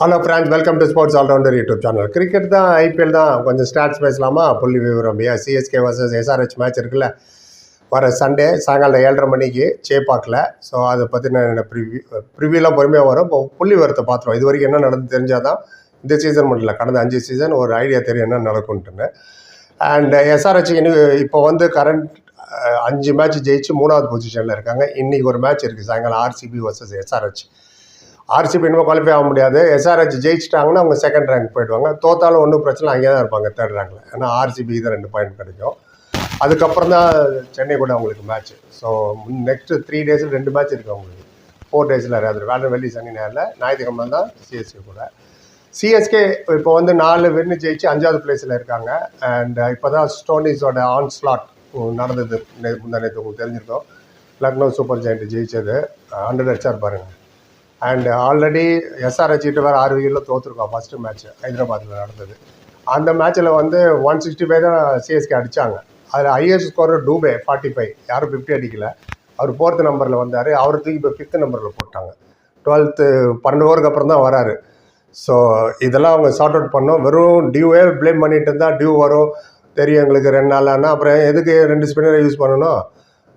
Hello friends welcome to sports all rounder YouTube channel cricket தான் IPL தான் கொஞ்சம் stats பேசலாமா? புள்ளி விவரம். ஏன் சிஎஸ்கே வர்சஸ் எஸ்ஆர்ஹெச் மேட்ச் இருக்குல்ல. வர சண்டே சாயங்காலம் ஏழரை மணிக்கு சேப்பாக்கில். ஸோ அதை பற்றின ப்ரிவியூ ப்ரிவியூலாம் பொறுமையாக வரும். இப்போ புள்ளி விவரத்தை பார்த்துருவோம். இது வரைக்கும் என்ன நடந்து தெரிஞ்சால் தான் இந்த சீசன் மட்டும் இல்லை கடந்த அஞ்சு சீசன் ஒரு ஐடியா தெரியும் என்ன நடக்கும்ட்டுன்னு அண்ட் எஸ்ஆர்ஹெச் இப்போ வந்து கரண்ட் அஞ்சு மேட்ச் ஜெயிச்சு மூணாவது பொசிஷனில் இருக்காங்க. இன்றைக்கி ஒரு மேட்ச் இருக்குது சாயங்காலம் ஆர்சிபி வர்சஸ் எஸ்ஆர்ஹெச் ஆர்சிபி இன்னும் குவாலிஃபை ஆக முடியாது. எஸ்ஆர்ஹெச் ஜெயிச்சிட்டாங்கன்னா அவங்க செகண்ட் ரேங்க் போயிடுவாங்க. தோத்தாலும் ஒன்றும் பிரச்சனை அங்கே தான் இருப்பாங்க தேர்ட் ரேங்கில் ஏன்னா ஆர்சிபி தான் ரெண்டு பாயிண்ட் கிடைக்கும். அதுக்கப்புறம் தான் சென்னை கூட அவங்களுக்கு மேட்ச் ஸோ நெக்ஸ்ட்டு த்ரீ டேஸில் ரெண்டு மேட்ச் இருக்குது அவங்களுக்கு. ஃபோர் டேஸில் அது வேலை வெள்ளி சனி நேரில் ஞாயிற்றுக்கிழமை தான் சிஎஸ்கே கூட. சிஎஸ்கே இப்போ வந்து நாலு வின்னு ஜெயிச்சு அஞ்சாவது பிளேஸில் இருக்காங்க. அண்ட் இப்போ தான் ஸ்டோனிஸோட ஆன் ஸ்லாட் நடந்தது. நே- முந்தா நேற்று உங்களுக்கு தெரிஞ்சிருக்கோம். லக்னோ சூப்பர் ஜெயிண்ட் ஜெயிச்சது. ஹண்ட்ரட் அடிச்சார் பாருங்கள் அண்ட் ஆல்ரெடி எஸ்ஆர்ஹெச்சிட்டு வேறு ஆறு விக்கெட்டில் தோற்றுருக்கோம் ஃபஸ்ட்டு மேட்ச் ஹைதராபாத்தில் நடந்தது. அந்த மேட்ச்சில் வந்து ஒன் சிக்ஸ்டி ஃபைவ் தான் சிஎஸ்கே அடித்தாங்க அதில் highest scorer Dube forty five யாரும் ஃபிஃப்டி அடிக்கல. அவர் ஃபோர்த்து நம்பரில் வந்தார். அவர் தூக்கி இப்போ ஃபிஃப்த் நம்பரில் போட்டாங்க. டுவெல்த்து பன்னெண்டு ஓவருக்கு அப்புறம் தான் வராரு. ஸோ இதெல்லாம் அவங்க சார்ட் அவுட் பண்ணோம். வெறும் டியூவே ப்ளேம் பண்ணிட்டு இருந்தால் டியூ வரும். தெரியும் எங்களுக்கு ரெண்டு நாள் ஆனால் அப்புறம் எதுக்கு ரெண்டு ஸ்பின்னரை யூஸ் பண்ணணும்?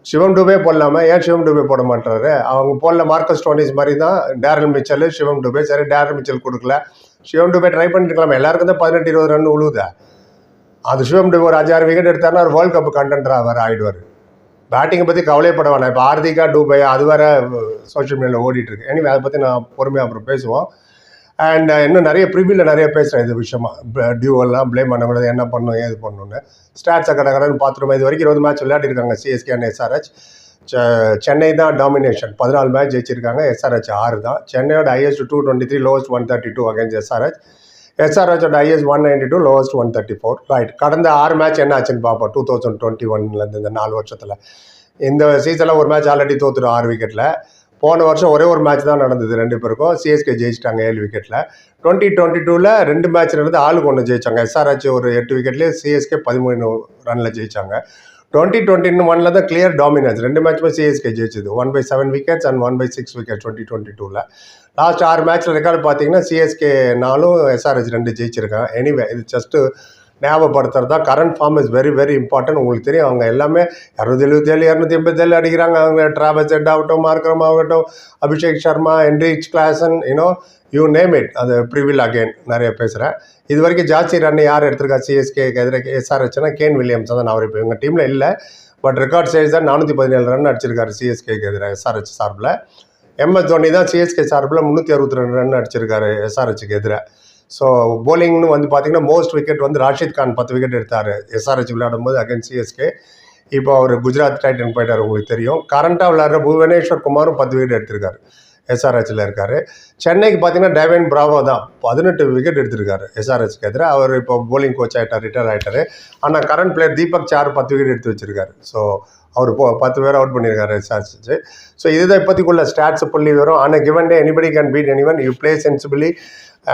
சிவம் டூபே போடலாமா? ஏன் சிவம் டூபே போட மாட்டாரு அவங்க போடல மார்க்கஸ் டோனிஸ் மாதிரி தான் டேரல் மிச்சல் சிவம் டூபே. சரி டேரல் மிச்சல் கொடுக்கல. சிவம் டூபே ட்ரை பண்ணிருக்கலாம். எல்லாருக்கும் தான் பதினெட்டு இருபது ரன் உழுவுதா? அது சிவம் டூபே ஒரு அஞ்சாறு விக்கெட் எடுத்தாருன்னா ஒரு வேர்ல்ட் கப் கண்டென்டராக அவர் ஆகிடுவார் பேட்டிங்கை பற்றி கவலைப்பட வேணாம். இப்போ ஆர்த்திகா டூபே அது வேறு சோஷியல் மீடியாவில் ஓடிட்டுருக்கு எனவே அதை பற்றி நான் பொறுமையாக அப்புறம் பேசுவோம். அண்ட் uh, இன்னும் நிறைய ப்ரிவியூவில் நிறைய பேசுகிறேன் இது விஷயமா. டியூவெல்லாம் ப்ளேம் பண்ணக்கூடாது என்ன பண்ணும் ஏது பண்ணணும்னு. ஸ்டாட்ஸை கடை கடைன்னு பார்த்துருவோம் இது வரைக்கும் இருபது மேட்ச் விளையாடிருக்காங்க சிஎஸ்கே அண்ட் எஸ்ஆர்ஹெச் சென்னை தான் டாமினேஷன் பதினாலு மேட்ச் ஜெயிச்சிருக்காங்க எஸ்ஆர்ஹெச் ஆறு தான். சென்னையோட highest two twenty three lowest one thirty two against SRH எஸ்ஆர்ஹெச்சோட highest one ninety two lowest one thirty four right கடந்த ஆறு மேட்ச் என்ன ஆச்சுன்னு பார்ப்போம். டூ தௌசண்ட் டுவெண்ட்டி ஒன்லேருந்து இந்த நாலு வருஷத்தில். இந்த சீசனில் ஒரு மேட்ச் ஆல்ரெடி தோத்துடும் ஆறு விக்கெட்டில் போன வருஷம் ஒரே ஒரு மேட்ச் தான் நடந்தது ரெண்டு பேருக்கும். சிஎஸ்கே ஜெயிச்சிட்டாங்க ஏழு விக்கெட்டில் டுவெண்ட்டி டுவெண்ட்டி டூவில் ரெண்டு மேட்ச் நடந்து ஆளுக்கு ஒன்று ஜெயிச்சாங்க. எஸ்ஆர்ஹெச் ஒரு எட்டு விக்கெட்லேயே சிஎஸ்கே பதிமூணு ரனில் ஜெயிச்சாங்க. டுவெண்ட்டி டுவெண்ட்டி ஒனில் தான் கிளியர் டாமினன்ஸ் ரெண்டு மேட்ச்மே சிஎஸ்கே ஜெயிச்சது. One by seven wickets and one by six wicket twenty twenty டூவில் லாஸ்ட் ஆறு மேட்ச்சில் ரெக்கார்டு பார்த்தீங்கன்னா சிஎஸ்கே நாலும் எஸ்ஆர்ஹெச் ரெண்டு ஜெயிச்சிருக்காங்க. எனிவே இது ஜஸ்ட்டு ஞாபகப்படுத்துறது தான். Current form is very very important உங்களுக்கு தெரியும் அவங்க எல்லாமே இரநூத்தி எழுபத்தேழு இரநூத்தி எண்பத்தேழு அடிக்கிறாங்க. அவங்க ட்ராவல் செட் ஆகட்டும் மார்க்கரம் ஆகட்டும் Abhishek Sharma Heinrich Klaasen you know you name it அது ப்ரிவில் அகெயின் நிறைய பேசுகிறேன் இது வரைக்கும் ஜாஸ்தி ரன் யார் எடுத்திருக்கா? சிஎஸ்கே எதிராக எஸ்ஆர்ஹெச்னா கேன் வில்லியம்ஸ் தான் அவர் இப்போ எங்கள் டீமில் இல்லை. பட் ரெக்கார்ட் சைஸ் தான் நானூற்றி பதினேழு ரன் அடிச்சிருக்காரு சிஎஸ்கேக்கு எதிராக எஸ்ஆர்ஹெச் சார்பில். எம்எஸ் தோனி தான் சிஎஸ்கே சார்பில் முந்நூற்றி அறுபத்தி ரெண்டு ரன் அடிச்சிருக்காரு எஸ்ஆர்ஹெச்சுக்கு எதிராக ஸோ போலிங்னு வந்து பார்த்தீங்கன்னா மோஸ்ட் விக்கெட் வந்து ராஷித் கான் பத்து விக்கெட் எடுத்தார். எஸ்ஆர்ஹெச் விளையாடும் போது அகைன் சிஎஸ்கே இப்போ அவர் குஜராத் டைட்டன் போயிட்டார் உங்களுக்கு தெரியும். கரண்ட்டாக விளையாடுற புவனேஸ்வர் குமாரும் பத்து விக்கெட் எடுத்திருக்காரு. எஸ்ஆர்ஹெச்சில் இருக்கார். சென்னைக்கு பார்த்தீங்கன்னா டேவின் பிராவோ தான் பதினெட்டு விக்கெட் எடுத்திருக்காரு எஸ்ஆர்ஹெச்க்கு எதிராக அவர் இப்போ போலிங் கோச் ஆகிட்டார் ரிட்டையர் ஆகிட்டார் ஆனால் கரண்ட் பிளேயர் தீபக் சார் பத்து விக்கெட் எடுத்து வச்சிருக்காரு. ஸோ அவர் போ பத்து பேர் அவுட் பண்ணியிருக்காரு எஸ்ஆர்ஹெச் ஸோ இதுதான் இப்போதைக்குள்ள ஸ்டாட்ஸ் புள்ளி வரும் ஆனால் given day anybody can beat anyone you play sensibly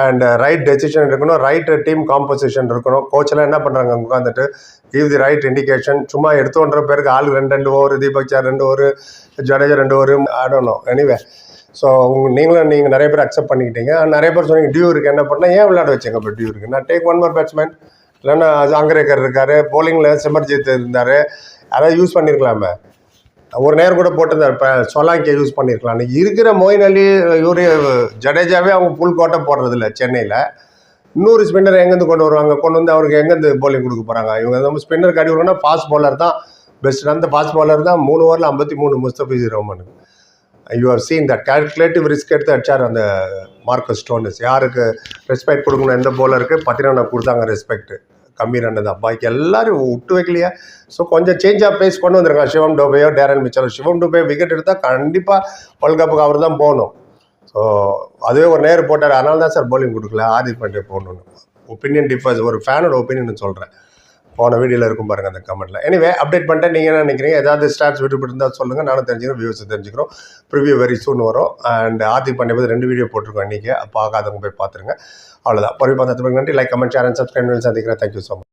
and right decision இருக்கணும் ரைட் டீம் காம்போசிஷன் இருக்கணும். கோச்செல்லாம் என்ன பண்ணுறாங்க உட்காந்துட்டு கிவ் தி ரைட் இண்டிகேஷன் சும்மா எடுத்துன்ற பேருக்கு ஆள் ரெண்டு ரெண்டு ஓவர் தீபக் சார் ரெண்டு ஓவர் ஜடேஜா ரெண்டு ஓவர் ஆடணும் எனிவே ஸோ உங்க நீங்களும் நீங்கள் நிறைய பேர் அக்செப்ட் பண்ணிக்கிட்டீங்க. நிறைய பேர் சொன்னீங்க டியூ இருக்குது என்ன பண்ணால் ஏன் விளையாட வச்சீங்க? இப்போ டியூ இருக்குது நான் டேக் ஒன் மோர் பேட்ஸ்மேன் இல்லைன்னா அங்கரேக்கர் இருக்கார் போலிங்கில் சிமர்ஜித் இருந்தார். யாராவது யூஸ் பண்ணியிருக்கலாமே ஒரு நேரம் கூட போட்டிருந்தார் இப்போ சொலாங்கியை யூஸ் பண்ணியிருக்கலாம் இருக்கிற மொயின் அலி இவர் ஜடேஜாவே அவங்க புல் கோட்டை போடுறதில்ல சென்னையில். இன்னொரு ஸ்பின்னர் எங்கேருந்து கொண்டு வருவாங்க? கொண்டு வந்து அவருக்கு எங்கேருந்து போலிங் கொடுக்க போகிறாங்க இவங்க நம்ம ஸ்பின்னர் கடி விடணும்னா ஃபாஸ்ட் பாலர் தான் பெஸ்ட் அந்த ஃபாஸ்ட் பாலர் தான் மூணு ஓவரில் ஐம்பத்தி மூணு Mustafiz ரஹ்மானுக்கு you have seen that calculative risk எடுத்து அடிச்சார் அந்த மார்க்கஸ் ஸ்டோனஸ் யாருக்கு ரெஸ்பெக்ட் கொடுக்கணும்? எந்த போலருக்கு பத்திரனா கொடுத்தாங்க ரெஸ்பெக்ட் கம்மி ரன் தான். பாக்கி எல்லாரும் விட்டு வைக்கலையா? ஸோ கொஞ்சம் சேஞ்ச் ஆஃப் பேஸ் கொண்டு வந்திருக்காங்க. சிவம் டோபையோ டேரன் மிச்சலோ சிவம் டோபே விக்கெட் எடுத்தால் கண்டிப்பாக வேர்ல்ட் கப்புக்கு அவர் தான் போகணும். ஸோ அதுவே ஒரு நேரம் போட்டார். அதனால தான் சார் பவுலிங் கொடுக்கல. ஆதித் பாண்டே போகணுன்னு ஒப்பீனியன் டிஃபர்ஸ் ஒரு ஃபேனோட ஒப்பீனியன் சொல்கிறேன் போன வீடியோவில் இருக்கும் பாருங்கள் அந்த கமெண்ட்டில் எனிவே அப்டேட் பண்ணிட்டேன். நீங்கள் என்ன நினைக்கிறீங்க? ஏதாவது ஸ்டாட்ஸ் விட்டுப்பட்டு இருந்தால் சொல்லுங்கள் நானும் தெரிஞ்சுக்கிறோம் வியூஸ் தெரிஞ்சுக்கிறோம். ப்ரிவியூ வெரி சூன் வரும். அண்ட் ஆர்த்தி பண்ணி போது ரெண்டு வீடியோ போட்டிருக்கோம் இன்றைக்கி பார்க்காதவங்க போய் பார்த்துருங்க. அவ்வளோதான் பொறுமை பார்த்ததுக்கு நன்றி. Like comment share and subscribe சந்திக்கிறேன். Thank you so much